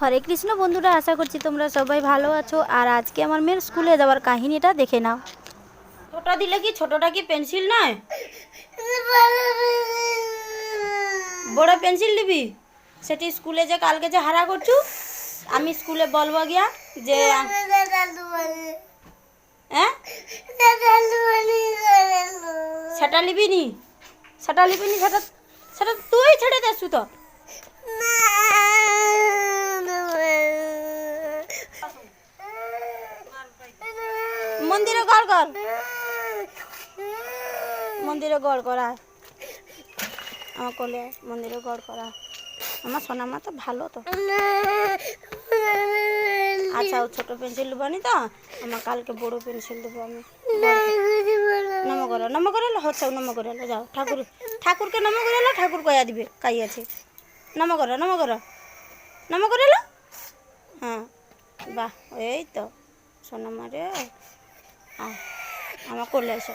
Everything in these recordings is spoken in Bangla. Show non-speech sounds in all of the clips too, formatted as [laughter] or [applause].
হরে কৃষ্ণ বন্ধুরা, আশা করছি তোমরা সবাই ভালো আছো। আর আজকে আমার মেয়ের স্কুলে যাওয়ার কাহিনীটা দেখে নাও। ছোটা দিলে কি ছোটটা কি পেন্সিল নয়? বড় পেন্সিল নিবি? সেটি স্কুলে যে কালকে যে হারা করছু, আমি স্কুলে বলব গিয়া যে হ্যাঁ? সেটা নিবি নি সেটা নিবি নি সেটা সেটা তুই ছেড়ে দেছু তো মন্দিরে গড় কর মন্দিরে গড় করা আমার কোলে মন্দিরে গড় করা আমার সোনামা তো ভালো তো। আচ্ছা ও ছোট পেন্সিল দেবো নি তো। আমার কালকে বড় পেন্সিল দেবো আমি। নম করো, নম করে হচ্ছে নম করে যাও, ঠাকুর, ঠাকুরকে নম করে ঠাকুর কয়া দিবে কাই আছে। নম করো নম করো। নম করে হ্যাঁ বাহ, এই তো। সোনামা রে। আমার কোলে এসো।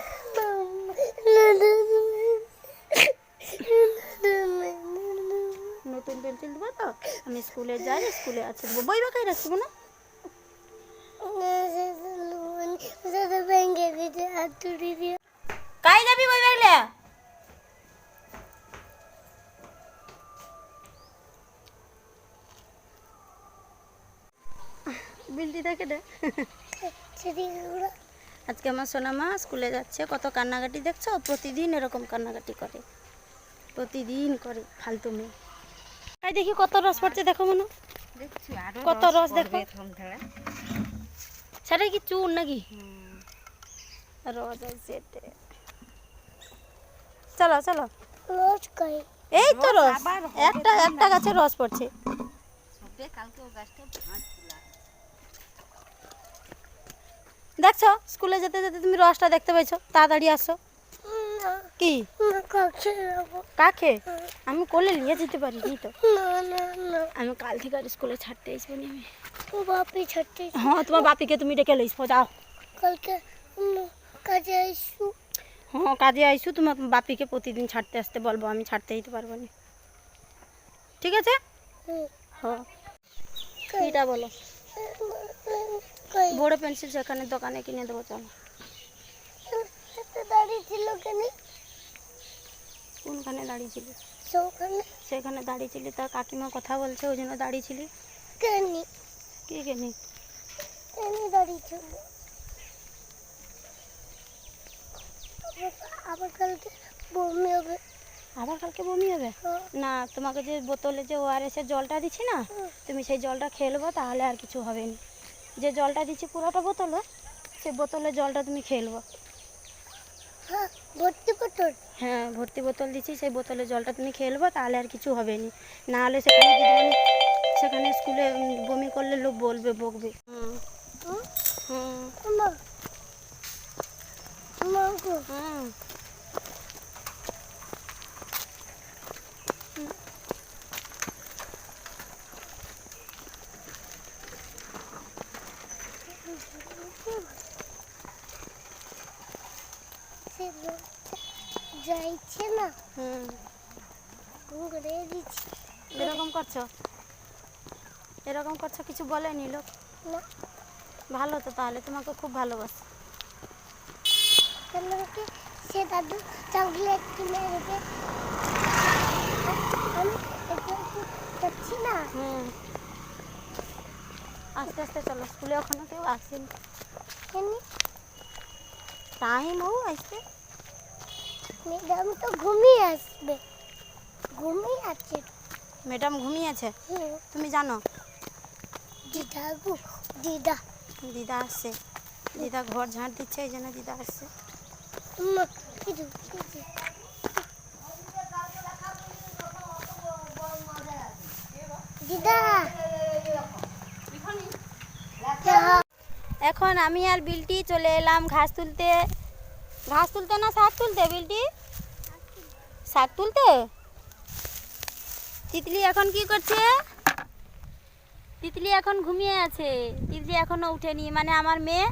নতুন পেন্সিল দেবো তো? আমি স্কুলে যাই, স্কুলে আছে দেবো। বই বাকাই রাখব না? বই বিলটি দেখে দে। আজকে আমার সোনামা স্কুলে যাচ্ছে কত কান্নাকাটি দেখছ? প্রতিদিন এরকম কান্নাকাটি করে। প্রতিদিন করে ফালতু মেয়ে। তাই দেখি কত রস পড়ছে দেখো মনে। কত রস দেখো। সেটা কি চুন নাকি? রস আছে। চলো চলো। এই তো রস একটা একটা গাছে রস পড়ছে। দেখছ? স্কুলে যেতে যেতে তুমি রসটা দেখতে পাইছো তাড়াতাড়ি আসো। কি? কাকে? আমি কোলে নিয়ে যেতে পারিনি তো। আমি কাল থেকে আর স্কুলে ছাড়তে আসব নি আমি। বাপি ছাড়তে হ্যাঁ তোমার বাপিকে তুমি ডেকে লইসো যাও। কালকে কাজে আইসু হ্যাঁ কাজে আইসু, তোমার বাপিকে প্রতিদিন ছাড়তে আসতে বলব, আমি ছাড়তে দিতে পারব না। ঠিক আছে? হ্যাঁ। এটা বলো? বড় পেন্সিল সেখানে দোকানে কিনে দেবো চলো। দাঁড়িয়ে ছিল কেন? কোনখানে দাঁড়িয়েছিলি সৌখানে সেখানে দাঁড়িয়েছিলি তার কাকিমা কথা বলছে ওই জন্য দাঁড়িয়েছিলি কেন? কে কেনি? কেন দাঁড়িয়ে ছিল? আবার- কালকে বমি হবে। আবার কালকে বমি হবে? হ্যাঁ, না তোমাকে যে বোতলে যে ওআরএস এর জলটা দিচ্ছি না তুমি সেই জলটা খেয়ে নেব তাহলে আর কিছু হবে না। যে জলটা দিচ্ছি পুরোটা বোতলে সেই বোতলে জলটা তুমি খেয়ে নেব। হ্যাঁ ভর্তি পটল হ্যাঁ ভর্তি বোতল দিচ্ছি সেই বোতলে জলটা তুমি খেয়ে নেব তাহলে আর কিছু হবে না। না হলে সেখানে দিদিমণি সেখানে স্কুলে বমি করলে লোক বলবে বকবে। হুম। হুম। হুম। যাইছে না। হুম। ঘুরে দিচ্ছি। এরকম করছ? এরকম করছ কিছু বলেনি লোক? না। ভালো তো তাহলে তোমাকে খুব ভালোবাসে। আমাকে সে দাদু চকলেট কিনে দেবে আমি যাচ্ছি না? হুম। আস্তে আস্তে চলো স্কুলে ওখানে কেউ আসেনি। টাইম হোক আসতে ম্যাডাম তো ঘুমিয়ে আসবে। ঘুমিয়ে আছে। ম্যাডাম ঘুমিয়েছে হুম। তুমি জানো? দিদা গো দিদা। দিদা আসছে। দিদা ঘর ঝাঁট দিচ্ছে এই জন্য দিদা আসছে। মা দিদা। এখন আমি আর বিলটি চলে এলাম ঘাস তুলতে। ঘাস তুলতে না শাক তুলতে বিলটি? শাক তুলতে? তিতলি এখন কি করছে? তিতলি এখন ঘুমিয়ে আছে। তিতলি এখনও উঠেনি মানে আমার মেয়ে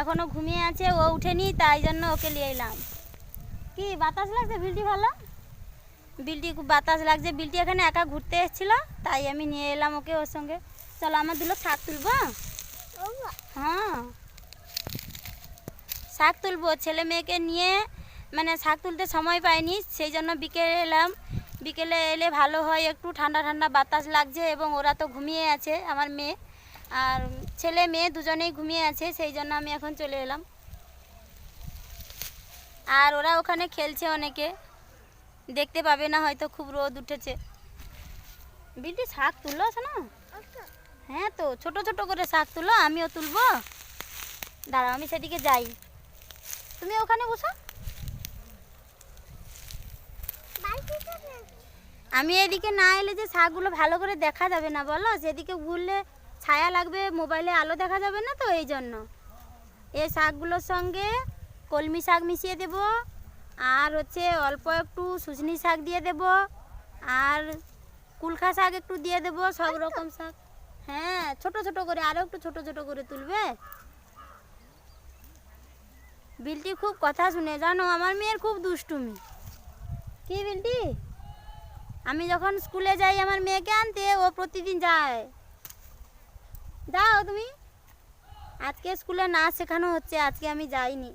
এখনও ঘুমিয়ে আছে ও উঠেনি তাই জন্য ওকে নিয়ে এলাম। কি বাতাস লাগছে বিলটি ভালো? বিলটি খুব বাতাস লাগছে। বিলটি এখানে একা ঘুরতে এসেছিল তাই আমি নিয়ে এলাম ওকে ওর সঙ্গে। চলো আমার দুলো শাক তুলবো হ্যাঁ। শাক তুলবো। ছেলে মেয়েকে নিয়ে মানে শাক তুলতে সময় পাইনি সেই জন্য বিকেলে এলাম। বিকেলে এলে ভালো হয়, একটু ঠান্ডা ঠান্ডা বাতাস লাগছে এবং ওরা তো ঘুমিয়ে আছে, আমার মেয়ে। আর ছেলে মেয়ে দুজনেই ঘুমিয়ে আছে সেই জন্য আমি এখন চলে এলাম। আর ওরা ওখানে খেলছে অনেকে। দেখতে পাবে না, হয়তো খুব রোদ উঠেছে। বিটি শাক তুলো না? হ্যাঁ তো, ছোট ছোট করে শাক তুলো আমিও তুলবো। দাঁড়াও, আমি সেদিকে যাই। তুমি ওখানে বসো। আমি এদিকে না এলে যে শাকগুলো ভালো করে দেখা যাবে না বলো? সেদিকে ঘুরলে ছায়া লাগবে মোবাইলে আলো দেখা যাবে না তো এই জন্য। এই শাকগুলোর সঙ্গে কলমি শাক মিশিয়ে দেব আর হচ্ছে অল্প একটু সুজনি শাক দিয়ে দেব আর কুলখা শাক একটু দিয়ে দেব সব রকম শাক। হ্যাঁ ছোট ছোট করে আরও একটু ছোট ছোট করে তুলবে? বিলটি খুব কথা শুনে, জানো, আমার মেয়ের খুব দুষ্টুমি। কি বিলটি? আমি যখন স্কুলে যাই, আমার মেয়েকে আনতে, ও প্রতিদিন যায়। যাও তুমি। আজকে স্কুলে নাচ শেখানো হচ্ছে, আজকে আমি যাইনি।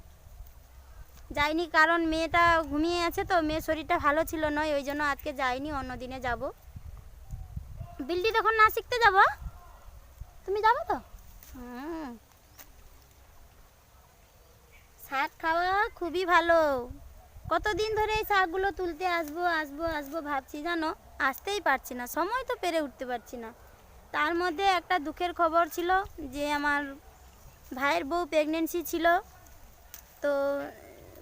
যাইনি কারণ মেয়েটা ঘুমিয়ে আছে তো, মেয়ের শরীরটা ভালো ছিল নয়, ওই জন্য আজকে যাইনি, অন্য দিনে যাব। বিলটি, তখন না শিখতে যাব? তুমি যাব তো? হুম। শাক খাওয়া খুবই ভালো। কতদিন ধরে এই শাকগুলো তুলতে আসব আসব আসব ভাবছি জানো? আসতেই পারছি না, সময় তো পেরে উঠতে পারছি না। তার মধ্যে একটা দুঃখের খবর ছিল যে, আমার ভাইয়ের বউ প্রেগনেন্সি ছিল। তো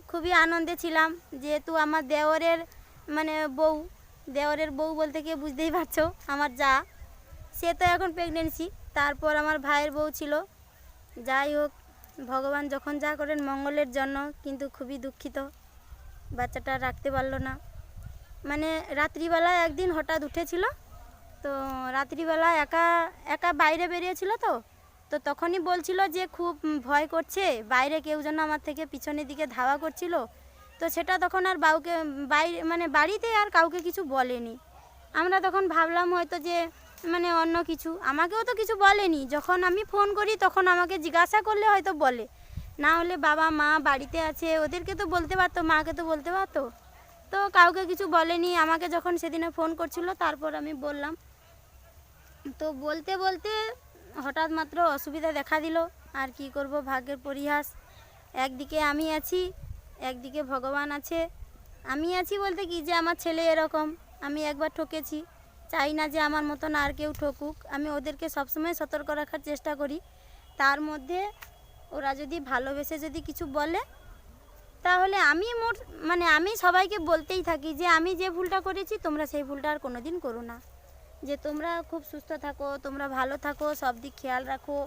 খুবই আনন্দে ছিলাম, যেহেতু আমার দেওরের মানে বউ, দেওরের বউ বলতে গিয়ে বুঝতেই পারছ? আমার যা, সে তো এখন প্রেগনেন্সি তারপর আমার ভাইয়ের বউ ছিল। যাই হোক ভগবান যখন যা করেন মঙ্গলের জন্য, কিন্তু খুবই দুঃখিত। বাচ্চাটা রাখতে পারল না। মানে রাত্রিবেলা একদিন হঠাৎ উঠেছিল, তো রাত্রিবেলা একা একা বাইরে বেরিয়েছিল তো তো তখনই বলছিল যে খুব ভয় করছে, বাইরে কেউ যেন আমার থেকে পিছনের দিকে ধাওয়া করছিল। তো সেটা তখন আর বাউকে বাইরে মানে বাড়িতে আর কাউকে কিছু বলেনি। আমরা তখন ভাবলাম হয়তো যে মানে অন্য কিছু। আমাকেও তো কিছু বলেনি। যখন আমি ফোন করি, তখন আমাকে জিজ্ঞাসা করলে হয়তো বলে। না হলে বাবা, মা বাড়িতে আছে, ওদেরকে তো বলতে পারতো, মাকে তো বলতে পারতো। তো কাউকে কিছু বলেনি। আমাকে যখন সেদিনে ফোন করছিল, তারপর আমি বললাম। তো বলতে বলতে হঠাৎ মাত্র অসুবিধা দেখা দিল। আর কি করব? ভাগ্যের পরিহাস। একদিকে আমি আছি, একদিকে ভগবান আছে। আমি আছি বলতে কি যে, আমার ছেলে এরকম। আমি একবার ঠকেছি। চাই না যে আমার মতন আর কেউ ঠকুক? আমি ওদেরকে সবসময় সতর্ক রাখার চেষ্টা করি। তার মধ্যে ওরা যদি ভালোবেসে যদি কিছু বলে, তাহলে আমি মোট মানে আমি সবাইকে বলতেই থাকি যে আমি যে ভুলটা করেছি, তোমরা সেই ভুলটা আর কোনো দিন করো না। যে তোমরা খুব সুস্থ থাকো, তোমরা ভালো থাকো, সব দিক খেয়াল রাখো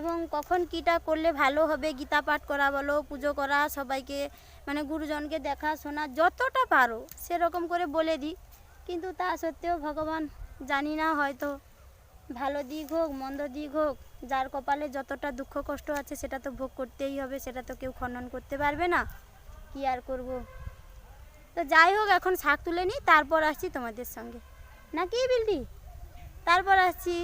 এবং কখন কীটা করলে ভালো হবে, গীতা পাঠ করা বলো, পুজো করা, সবাইকে মানে গুরুজনকে দেখা শোনা, যতটা পারো, সেরকম করে বলে দিই। কিন্তু তা সত্ত্বেও ভগবান জানি না, হয়তো ভালো দিক হোক, মন্দ দিক হোক, যার কপালে যতটা দুঃখ কষ্ট আছে সেটা তো ভোগ করতেই হবে, সেটা তো কেউ খণ্ডন করতে পারবে না। কি আর করব? তো যাই হোক, এখন শাক তুলে নিই, তারপর আসছি তোমাদের সঙ্গে। না কি বিলটি তারপর আসছি।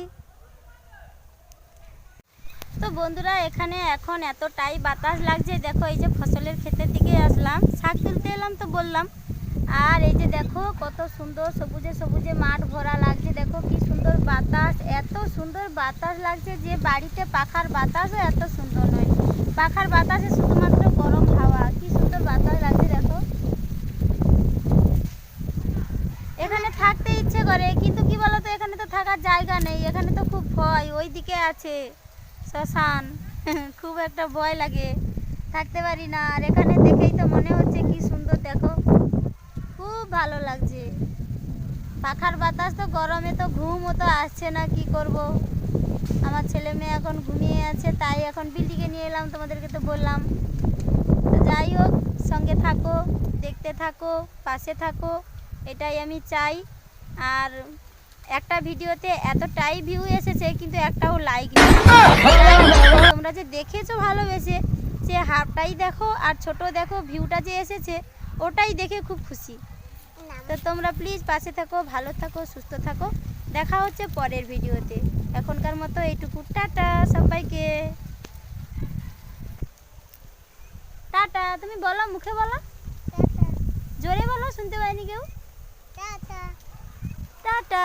তো বন্ধুরা, এখানে এখন এতটাই বাতাস লাগছে, দেখো এই যে ফসলের ক্ষেতের দিকে আসলাম। শাক তুলতে এলাম তো বললাম আর এই যে দেখো, কত সুন্দর সবুজে সবুজে মাঠ ভরা লাগছে। দেখো কি সুন্দর বাতাস, এত সুন্দর বাতাস লাগছে যে বাড়িতে পাখার বাতাসও এত সুন্দর নয়। পাখার বাতাসে শুধুমাত্র গরম হাওয়া, কি সুন্দর বাতাস লাগছে দেখো। এখানে থাকতে ইচ্ছে করে, কিন্তু কি বলতো, এখানে তো থাকার জায়গা নেই, এখানে তো খুব ভয় ওই দিকে আছে শ্মশান, [laughs] খুব একটা ভয় লাগে, থাকতে পারি না। আর এখানে দেখেই তো মনে হচ্ছে কি সুন্দর, দেখো। ভালো লাগছে। পাখার বাতাস তো গরমে তো ঘুমও তো আসছে না, কি করব? আমার ছেলে মেয়ে এখন ঘুমিয়ে আছে, তাই এখন বিল্ডিংয়ে নিয়ে এলাম, তোমাদেরকে তো বললাম। যাই হোক, সঙ্গে থাকো, দেখতে থাকো, পাশে থাকো, এটাই আমি চাই। আর একটা ভিডিওতে এতটাই ভিউ এসেছে, কিন্তু একটাও লাইক তোমরা যে দেখেছ ভালোবেসে সে হাফটাই দেখো আর ছোট দেখো ভিউটা যে এসেছে, ওটাই দেখে খুব খুশি। তো তোমরা প্লিজ পাশে থাকো ভালো থাকো সুস্থ থাকো। দেখা হচ্ছে পরের ভিডিওতে। এখনকার মতো এইটুকু। টাটা সবাইকে। টাটা। তুমি বলো মুখে বলো। টাটা। জোরে বলো শুনতে পাইনি কেউ। টাটা। টাটা।